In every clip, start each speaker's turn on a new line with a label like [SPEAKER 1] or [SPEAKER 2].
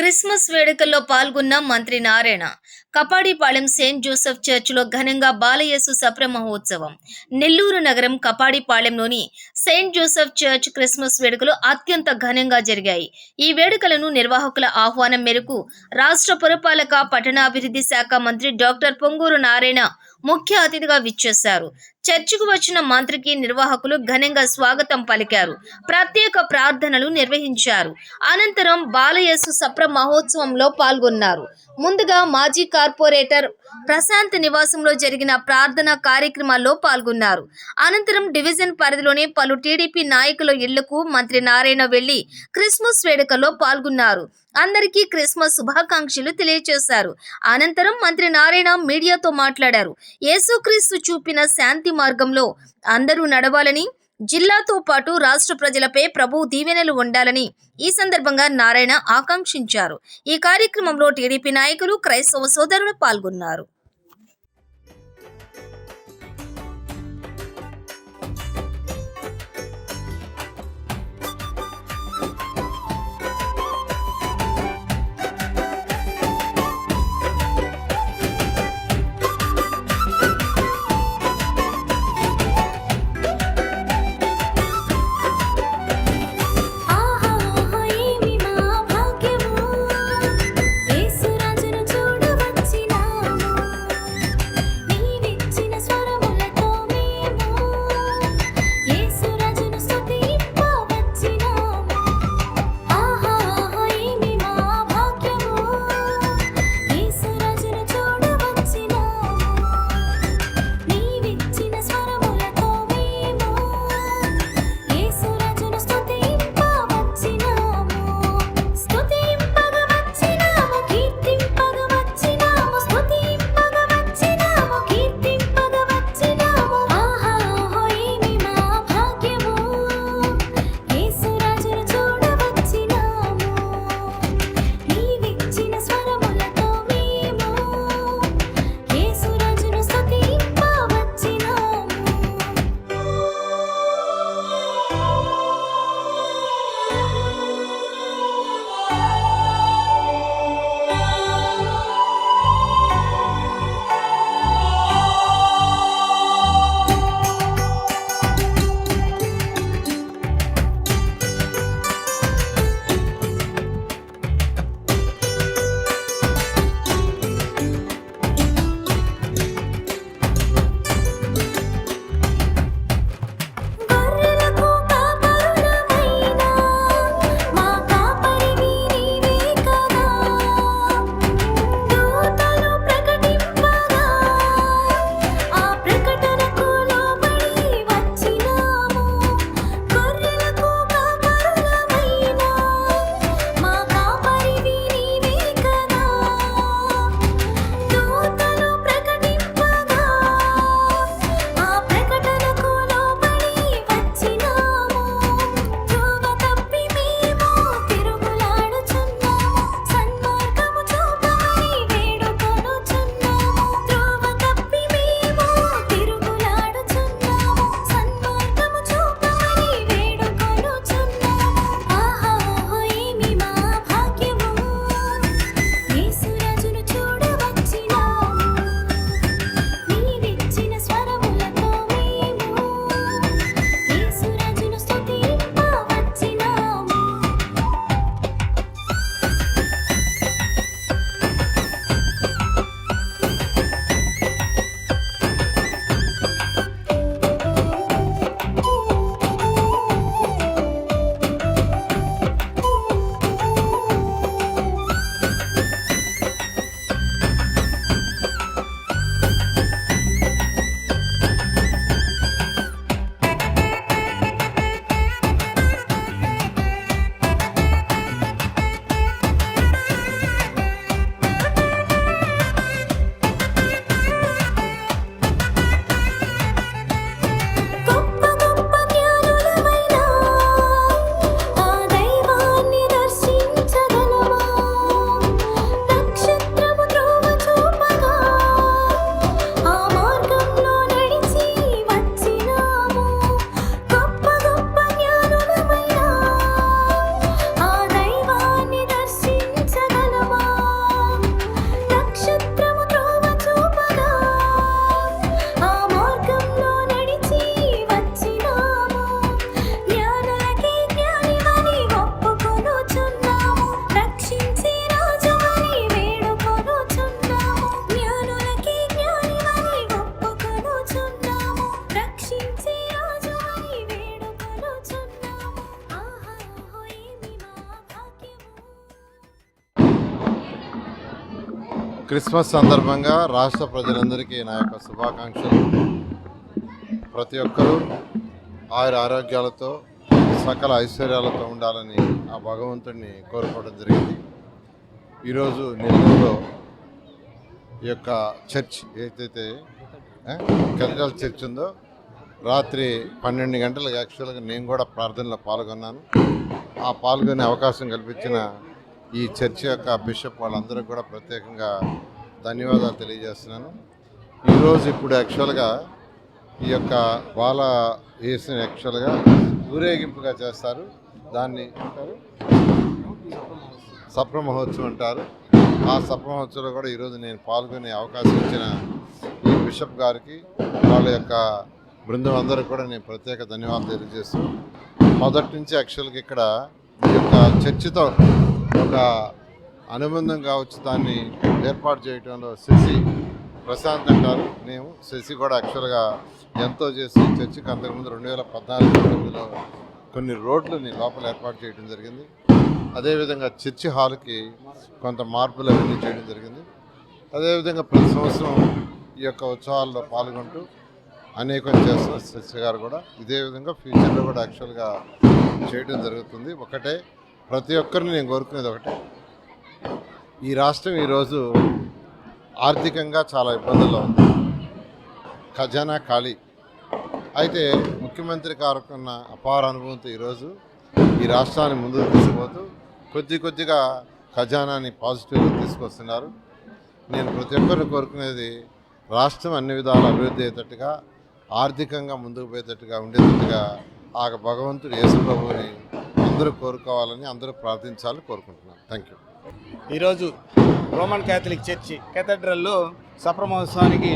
[SPEAKER 1] Christmas వేడుకల్లో పాల్గొన్న మంత్రి నారాయణ కపాడిపాళెం సెయింట్ జోసెఫ్ చర్చిలో ఘనంగా బాలయేసు సప్ర మహోత్సవం నెల్లూరు నగరం కపాడిపాళెంలోని సెయింట్ జోసెఫ్ చర్చ్ క్రిస్మస్ వేడుకలు అత్యంత ఘనంగా జరిగాయి. ఈ వేడుకలను నిర్వాహకుల ఆహ్వానం మేరకు రాష్ట్ర పురపాలక పట్టణాభివృద్ధి శాఖ మంత్రి డాక్టర్ పొంగూరు నారాయణ ముఖ్య అతిథిగా విచ్చేశారు. చర్చికు వచ్చిన మంత్రికి నిర్వాహకులు ఘనంగా స్వాగతం పలికారు. ప్రత్యేక ప్రార్థనలు నిర్వహించారు. అనంతరం బాలయేసు సప్ర మహోత్సవంలో పాల్గొన్నారు. ముందుగా మాజీ కార్పొరేటర్ ప్రశాంత్ నివాసంలో జరిగిన ప్రార్థనా కార్యక్రమాల్లో పాల్గొన్నారు. అనంతరం డివిజన్ పరిధిలోని పలు టీడీపీ నాయకుల ఇళ్ళకు మంత్రి నారాయణ వెళ్ళి క్రిస్మస్ వేడుకల్లో పాల్గొన్నారు. అందరికీ క్రిస్మస్ శుభాకాంక్షలు తెలియజేశారు అనంతరం మంత్రి నారాయణ మీడియాతో మాట్లాడారు. యేసుక్రీస్తు చూపిన శాంతి మార్గంలో అందరూ నడవాలని జిల్లాతో పాటు రాష్ట్ర ప్రజలపై ప్రభు దీవెనలు ఉండాలని ఈ సందర్భంగా నారాయణ ఆకాంక్షించారు. ఈ కార్యక్రమంలో టీడీపీ నాయకులు క్రైస్తవ సోదరులు పాల్గొన్నారు.
[SPEAKER 2] క్రిస్మస్ సందర్భంగా రాష్ట్ర ప్రజలందరికీ నా యొక్క శుభాకాంక్షలు. ప్రతి ఒక్కరూ ఆయుర ఆరోగ్యాలతో సకల ఐశ్వర్యాలతో ఉండాలని ఆ భగవంతుడిని కోరుకోవడం జరిగింది. ఈరోజు నెల్లూరులో ఈ యొక్క చర్చ్ ఏదైతే కెథడ్రల్ చర్చ్ ఉందో రాత్రి పన్నెండు గంటలకు యాక్చువల్గా నేను కూడా ప్రార్థనలో పాల్గొన్నాను. ఆ పాల్గొనే అవకాశం కల్పించిన ఈ చర్చి యొక్క బిషప్ వాళ్ళందరికీ కూడా ప్రత్యేకంగా ధన్యవాదాలు తెలియజేస్తున్నాను. ఈరోజు ఇప్పుడు యాక్చువల్గా ఈ యొక్క వాళ్ళ వేసిన యాక్చువల్గా ఊరేగింపుగా చేస్తారు. దాన్ని అంటారు సప్ర మహోత్సవం అంటారు. ఆ సప్ర మహోత్సవంలో కూడా ఈరోజు నేను పాల్గొనే అవకాశం ఇచ్చిన ఈ బిషప్ గారికి వాళ్ళ యొక్క బృందం అందరికి కూడా నేను ప్రత్యేక ధన్యవాదాలు తెలియజేస్తున్నాను మొదటి నుంచి యాక్చువల్గా ఇక్కడ ఈ యొక్క చర్చితో ఒక అనుబంధం కావచ్చు దాన్ని ఏర్పాటు చేయడంలో శశి ప్రశాంత్ అంటారు. మేము శశి కూడా యాక్చువల్గా ఎంతో చేసి చర్చికి అంతకుముందు రెండు వేల పద్నాలుగు పంతొమ్మిదిలో కొన్ని రోడ్లని లోపల ఏర్పాటు చేయడం జరిగింది. అదేవిధంగా చర్చి హాల్కి కొంత మార్పులు అవన్నీ చేయడం జరిగింది. అదేవిధంగా ప్రతి సంవత్సరం ఈ యొక్క ఉత్సవాల్లో పాల్గొంటూ అనేకం చేస్తున్న శశి గారు కూడా ఇదే విధంగా ఫ్యూచర్లో కూడా యాక్చువల్గా చేయడం జరుగుతుంది. ఒకటే ప్రతి ఒక్కరిని నేను కోరుకునేది ఒకటే. ఈ రాష్ట్రం ఈరోజు ఆర్థికంగా చాలా ఇబ్బందుల్లో ఉంది. ఖజానా ఖాళీ. అయితే ముఖ్యమంత్రి గారికి ఉన్న అపార అనుభవంతో ఈరోజు ఈ రాష్ట్రాన్ని ముందుకు తీసుకుపోతూ కొద్ది కొద్దిగా ఖజానాని పాజిటివ్గా తీసుకొస్తున్నారు. నేను ప్రతి ఒక్కరిని కోరుకునేది రాష్ట్రం అన్ని విధాల అభివృద్ధి అయ్యేటట్టుగా ఆర్థికంగా ముందుకు పోయేటట్టుగా ఉండేటట్టుగా ఆ భగవంతుడు యేసుప్రభుని అందరూ కోరుకోవాలని అందరూ ప్రార్థించాలని కోరుకుంటున్నాను. థ్యాంక్ యూ
[SPEAKER 3] ఈరోజు రోమన్ క్యాథలిక్ చర్చి కెథడ్రల్లో సప్ర మహోత్సవానికి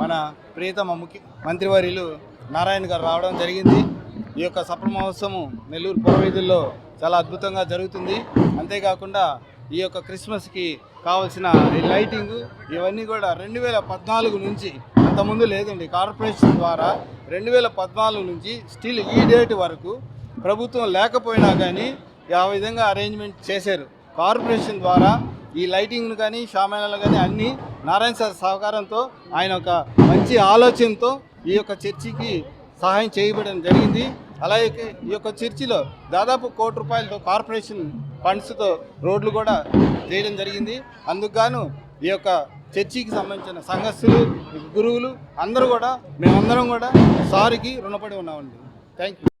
[SPEAKER 3] మన ప్రియతమ ముఖ్య మంత్రివర్యులు నారాయణ గారు రావడం జరిగింది. ఈ యొక్క సప్ర మహోత్సవం నెల్లూరు పురవీధుల్లో చాలా అద్భుతంగా జరుగుతుంది. అంతేకాకుండా ఈ యొక్క క్రిస్మస్కి కావాల్సిన లైటింగ్ ఇవన్నీ కూడా రెండు వేల పద్నాలుగు నుంచి అంతకుముందు లేదండి కార్పొరేషన్ ద్వారా రెండు వేల పద్నాలుగు నుంచి స్టిల్ ఈ డేట్ వరకు ప్రభుత్వం లేకపోయినా కానీ ఆ విధంగా అరేంజ్మెంట్ చేశారు. కార్పొరేషన్ ద్వారా ఈ లైటింగ్ను కానీ షామానాలు కానీ అన్నీ నారాయణ సార్ సహకారంతో ఆయన ఒక మంచి ఆలోచనతో ఈ యొక్క చర్చికి సహాయం చేయబడడం జరిగింది. అలాగే ఈ యొక్క చర్చిలో దాదాపు కోటి రూపాయలతో కార్పొరేషన్ ఫండ్స్తో రోడ్లు కూడా చేయడం జరిగింది. అందుకు ఈ యొక్క చర్చికి సంబంధించిన సంఘస్థులు గురువులు అందరూ కూడా మేమందరం కూడా సార్కి రుణపడి ఉన్నామండి. Thank you